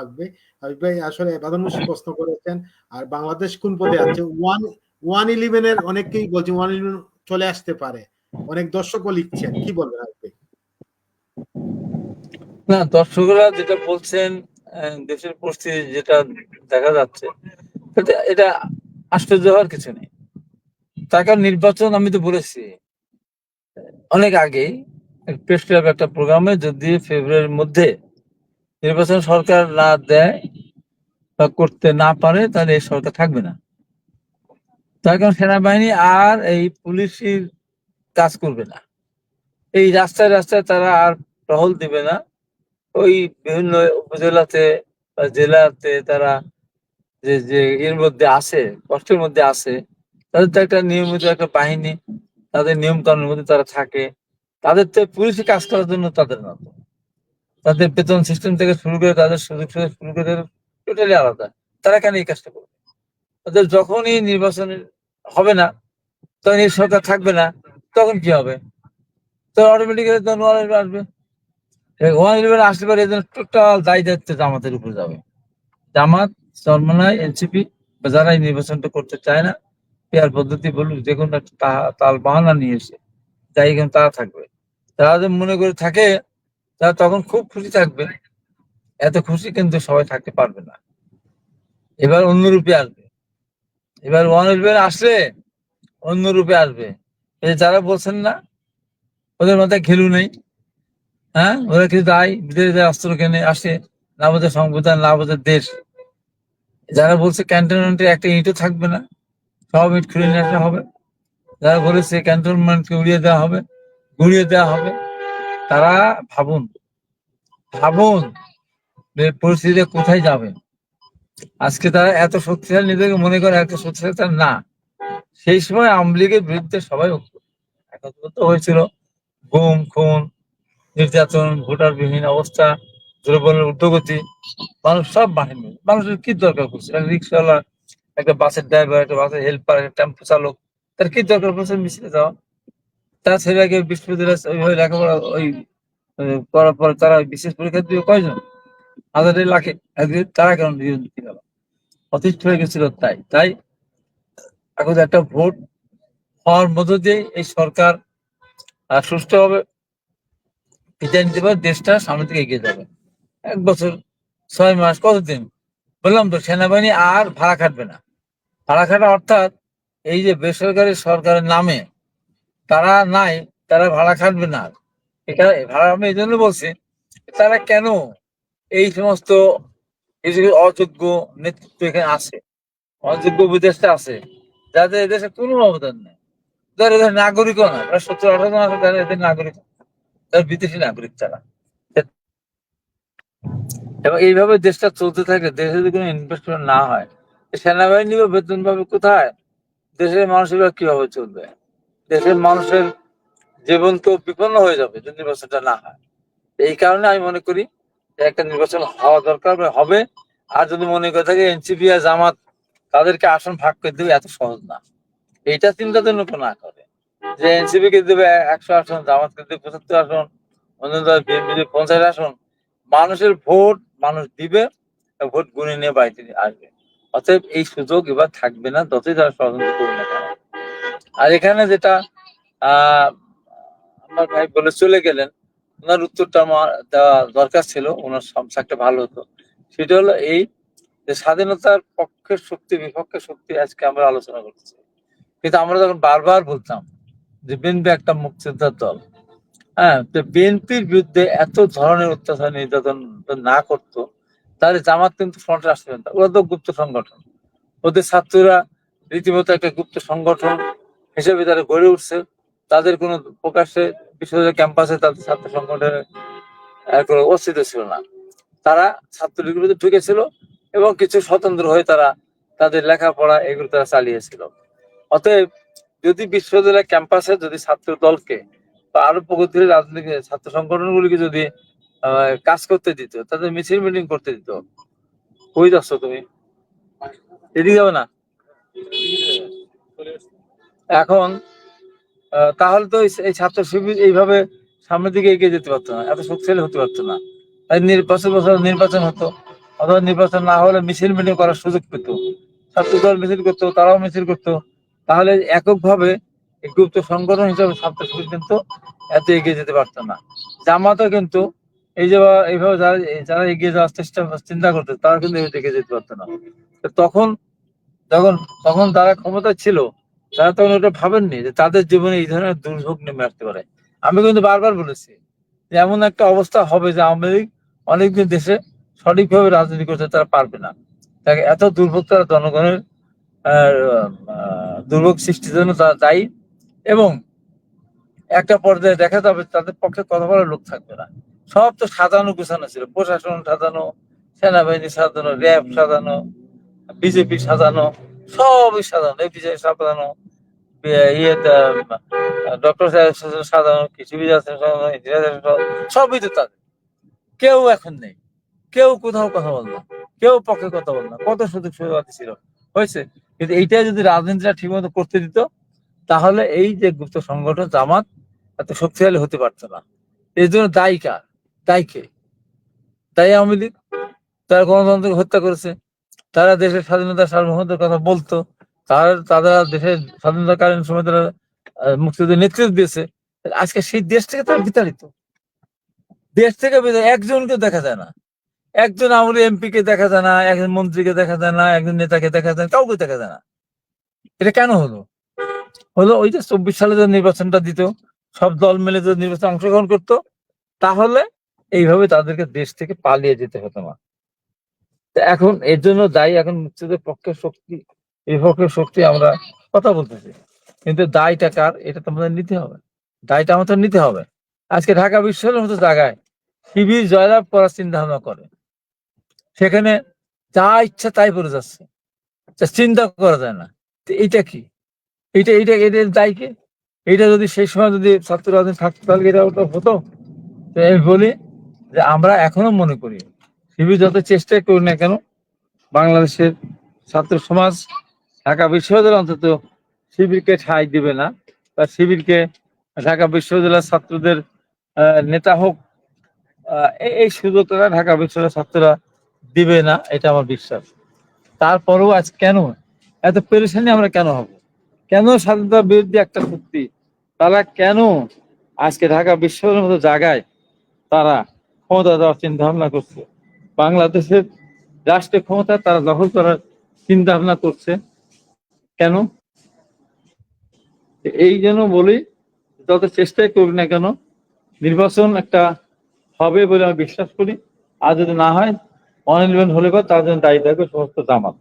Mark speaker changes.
Speaker 1: আসবে? হাবিব ভাই আসলে বাদন প্রশ্ন করেছেন। আর বাংলাদেশ কোন পদে আছে? ওয়ান ওয়ান ইলেভেনের অনেকেই বলছে ওয়ান ইলেভেন চলে আসতে পারে। অনেক দর্শকও লিখছেন। কি বলবেন ভাই
Speaker 2: না, দর্শকরা যেটা বলছেন দেশের পরিস্থিতি যেটা দেখা যাচ্ছে এটা এটা আশ্চর্য হওয়ার কিছু নেই। তার কারণ নির্বাচন আমি তো বলেছি। অনেক আগেই, প্রেস ক্লাব একটা প্রোগ্রামে যদি ফেব্রুয়ারির মধ্যে নির্বাচন সরকার না দেয় বা করতে না পারে, তাহলে এই সরকার থাকবে না। তার কারণ সেনাবাহিনী আর এই পুলিশের কাজ করবে না। এই রাস্তায় রাস্তায় তারা আর টহল দিবে না। ওই বিভিন্ন উপজেলাতে বা জেলাতে তারা যে যে এর মধ্যে আছে, কষ্টের মধ্যে আছে, তাদের তো একটা নিয়মিত একটা বাহিনী, তাদের নিয়ম কানুনের মধ্যে তারা থাকে। তাদের তো পুলিশে কাজ করার জন্য তাদের না। তাদের বেতন সিস্টেম থেকে শুরু করে তাদের সুযোগ সুবিধা শুরু করে টোটালি আলাদা। তারা কেন এই কাজটা করবে? তাদের যখনই নির্বাচন হবে না, তখন এই সরকার থাকবে না, তখন কি হবে? তখন অটোমেটিক্যালি তখন ওয়ান ইলেভেন আসবে। ওয়ান ইলেভেন আসলে পরে এদের টোটাল দায়ী দায়িত্ব জামাতের উপর যাবে। জামাত চরমনায় এনসিপি, বা যারা এই নির্বাচনটা করতে চায় না পেয়ার পদ্ধতি বলুক, যে কোনো একটা তাল বাহানা নিয়ে এসে, যাই কিন্তু তারা থাকবে। তারা যদি মনে করে থাকে তারা তখন খুব খুশি থাকবে। এত খুশি কিন্তু সবাই থাকতে পারবে না। এবার অন্য রূপে আসবে। এবার ওয়ান ইলেভেন আসলে অন্য রূপে আসবে। যারা বলছেন না, ওদের মাথায় খেলু নেই। হ্যাঁ? ওরা কিছু দায় বিদেশে অস্ত্র কেনে আসে। না বোঝে সংবিধান, না বোঝে দেশ। যারা বলছে ক্যান্টনমেন্টে একটা ইটও থাকবে না, সব ইট খুলে নিয়ে আসা হবে। যারা বলেছে ক্যান্টনমেন্টকে উড়িয়ে দেওয়া হবে, গুড়িয়ে দেওয়া হবে। তারা ভাবুন ভাবুন যে পরিস্থিতি কোথায় যাবে। আজকে তারা এত শক্তিশালী নিজেকে মনে করে এত শক্তিশালী না। সেই সময় আওয়ামী লীগের বিরুদ্ধে সবাই একত্রিত হয়েছিল। গুম, খুন, নির্যাতন ভোটার বিহীন অবস্থা দ্রব্যের উদ্যোগতি মানুষ সব বাহিনী মানুষের কি দরকার পড়ছে একটা রিক্সাওয়ালা, একটা বাসের ড্রাইভার একটা বাসের হেল্পার একটা টেম্পো চালক, তার কি দরকার পড়ছে? মিছিলে যাওয়া। তার ছেলেকে বিশ্ববিদ্যালয়ে ওইভাবে লেখাপড়া ওই করার পর তারা বিশেষ পরীক্ষা দিয়ে কয়জন? হাজারে লাখে। একদিন তারা কেন দিতে গেল? অতিষ্ঠ হয়ে গেছিল তাই। তাই এখন একটা ভোট হওয়ার মধ্য দিয়ে এই সরকার সুষ্ঠুভাবে বিদায় নিতে পারে, দেশটা সামনের দিকে এগিয়ে যাবে। এক বছর, ছয় মাস, কতদিন? বললাম তো, সেনাবাহিনী আর ভাড়া খাটবে না। ভাড়া খাটা অর্থাৎ এই যে বেসরকারি সরকারের নামে তারা নাই, তারা ভাড়া খাটবে না। এখানে ভাড়া আমি এই জন্য বলছি, তারা কেন এই সমস্ত অযোগ্য নেতৃত্ব এখানে আছে? অযোগ্য বিদেশটা আছে, যাদের এদেশে কোনো অবদান নেই। যারা এদের নাগরিকও না প্রায় সত্তর আঠারো আছে যারা এদের নাগরিক তারা বিদেশি নাগরিক তারা এবং এইভাবে দেশটা চলতে থাকে দেশে যদি কোনো ইনভেস্টমেন্ট না হয়, সেনাবাহিনী বা বেতন পাবে কোথায়? দেশের মানুষের কীভাবে চলবে? দেশের মানুষের জীবন তো বিপন্ন হয়ে যাবে যদি নির্বাচনটা না হয়। এই কারণে আমি মনে করি একটা নির্বাচন হওয়া দরকার হবে। আর যদি মনে করে থাকে এনসিপি আর জামাত তাদেরকে আসন ভাগ করে দেবে, এত সহজ না। এইটা চিন্তা জন্য না করে। যে এনসিপি কে দেবে একশো আসন জামাতকে দেবে পঁচাত্তর আসন অন্য বিএনপি পঞ্চাশ আসন। মানুষের ভোট মানুষ দিবে, ভোট গুনে নিয়ে বাড়িতে আসবে। অতএব এই সুযোগ এবার থাকবে না, যতই তারা ষড়যন্ত্র করবে না। আর এখানে যেটা আমার ভাই বলে চলে গেলেন, ওনার উত্তরটা আমার দেওয়া দরকার ছিল, ওনার সংসারটা ভালো হতো। সেটা হলো এই যে স্বাধীনতার পক্ষের শক্তি, বিপক্ষের শক্তি আজকে আমরা আলোচনা করতেছি কিন্তু আমরা যখন বারবার বলতাম যে বিএনপি একটা মুক্তিযোদ্ধার দল হ্যাঁ তো বিএনপির বিরুদ্ধে এত ধরনের অত্যাচার নির্যাতন না করতো, তাহলে জামাত কিন্তু ফ্রন্টে আসতেন না। ওরা তো গুপ্ত সংগঠন। ওদের ছাত্ররা রীতিমতো একটা গুপ্ত সংগঠন হিসেবে তারা গড়ে উঠছে। তাদের কোনো প্রকাশ্যে বিশ্ববিদ্যালয় ক্যাম্পাসে তাদের ছাত্র সংগঠনের কোনো অস্তিত্ব ছিল না। তারা ছাত্রলীগের মধ্যে ঢুকেছিল এবং কিছু স্বতন্ত্র হয়ে তারা তাদের লেখাপড়া এগুলো তারা চালিয়েছিল। অতএব যদি বিশ্ববিদ্যালয় ক্যাম্পাসে যদি ছাত্র দলকে বা আরও প্রগতির রাজনৈতিক ছাত্র সংগঠনগুলিকে যদি কাজ করতে দিত, তাদের মিছিল মিটিং করতে দিত, কই যাচ্ছ তুমি? এদিকে যাবে না? এখন তাহলে তো এই- ছাত্র শিবির এইভাবে সামনের দিকে এগিয়ে যেতে পারতো না, এত শক্তিশালী হতে পারতো না। তাই নির্বাচন বছর নির্বাচন হতো, অথবা নির্বাচন না হলে মিছিল মিটিং করার সুযোগ পেত। ছাত্রদল মিছিল করতো, তারাও মিছিল করতো। তাহলে এককভাবে গুপ্ত সংগঠন হিসাবে ছাত্র শিবির কিন্তু এত এগিয়ে যেতে পারতো না। জামাতও কিন্তু এই যে এইভাবে যারা যারা এগিয়ে যাওয়ার চেষ্টা, চিন্তা করতো, তারা কিন্তু এগিয়ে যেতে পারতো না। তখন, যখন, তখন তারা ক্ষমতা ছিল তারা তখন ওটা ভাবেননি যে তাদের জীবনে এই ধরনের দুর্ভোগ নেমে আসতে পারে। আমি কিন্তু বারবার বলেছি যে এমন একটা অবস্থা হবে যে আওয়ামী লীগ অনেকদিন দেশে সঠিকভাবে রাজনীতি করতে তারা পারবে না। তাকে এত দুর্ভোগ তারা জনগণের দুর্ভোগ সৃষ্টির জন্য তারা দায়ী এবং একটা পর্যায়ে দেখা যাবে তাদের পক্ষে কথা বলার লোক থাকবে না। সব তো সাজানো গুছানো ছিল। প্রশাসন সাজানো, সেনাবাহিনী সাজানো, র্যাব সাজানো, বিজেপি সাজানো, সবই সাজানো এপিজে সাজানো বি- ইয়ে ডক্টর সাহেব সাজানো কৃষি বিদ্যা সাজানো ইন্দিরা সাজানো, সবই তো তাদের। কেউ এখন নেই। কেউ কোথাও কথা বল কেউ পক্ষে কথা বল কত সুযোগ সুবিধা ছিল। হয়েছে। কিন্তু এইটা যদি রাজনীতিটা ঠিকমতো করতে দিত তাহলে এই যে গুপ্ত সংগঠন জামাত এত শক্তিশালী হতে পারতো না। এই জন্য দায়ী কার? দায়ী কে? দায়ী আওয়ামী লীগ। তারা গণতন্ত্রকে হত্যা করেছে। তারা দেশের স্বাধীনতা সার্বভৌমত্বের কথা বলতো। তারা তারা দেশের স্বাধীনতাকালীন সময় তারা মুক্তিযুদ্ধের নেতৃত্ব দিয়েছে। আজকে সেই দেশ থেকে তারা বিতাড়িত। দেশ থেকে একজনকে দেখা যায় না। একজন আমলি এমপি কে দেখা যায় না, একজন মন্ত্রীকে দেখা যায় না, একজন নেতাকে দেখা যায় না, কাউকে দেখা যায় না। এটা কেন হলো? হলো ওই যে চব্বিশ সালে যে নির্বাচনটা দিত, সব দল মিলে যদি নির্বাচনে অংশগ্রহণ করতো, তাহলে এইভাবে তাদেরকে দেশ থেকে পালিয়ে যেতে হতো না। এখন এর জন্য দায়ী, এখন মুক্তিযুদ্ধের পক্ষে শক্তি বিপক্ষের শক্তি আমরা কথা বলতেছি। কিন্তু দায়টা কার? এটা তো আমাদের নিতে হবে। দায়টা আমাদের নিতে হবে। আজকে ঢাকা বিশ্ববিদ্যালয়ের মতো জায়গায় শিবির জয়লাভ করার চিন্তা ভাবনা করে। সেখানে যা ইচ্ছা তাই করে যাচ্ছে। চিন্তা করা যায় না। এইটা কি? এইটা এটা দায় কি? এইটা যদি সেই সময় যদি ছাত্র রাজনীতি থাকতো, তাহলে এটা ওটা হতো। তো আমি বলি যে আমরা এখনও মনে করি, শিবির যত চেষ্টাই করি না কেন, বাংলাদেশের ছাত্র সমাজ ঢাকা বিশ্ববিদ্যালয় অন্তত শিবিরকে ঠাঁই দিবে না। বা শিবিরকে ঢাকা বিশ্ববিদ্যালয়ের ছাত্রদের নেতা হোক এই- সুযোগটা ঢাকা বিশ্ববিদ্যালয়ের ছাত্ররা দিবে না, এটা আমার বিশ্বাস। তারপরেও আজ কেন? এত পেরেশানি আমরা কেন হব? কেন স্বাধীনতার বিরুদ্ধে একটা শক্তি? তারা কেন আজকে ঢাকা বিশ্ববিদ্যালয়ের মতো জায়গায় তারা ক্ষমতা দেওয়ার চিন্তা ভাবনা করছে? বাংলাদেশের রাষ্ট্রীয় ক্ষমতা তারা দখল করার চিন্তা ভাবনা করছে। কেন? এই জন্য বলি, যত চেষ্টাই করি না কেন, নির্বাচন একটা হবে বলে আমি বিশ্বাস করি। আর যদি না হয়, অনির্বাচন হলে পর তার জন্য দায়ী থাকবে সমস্ত জামাত।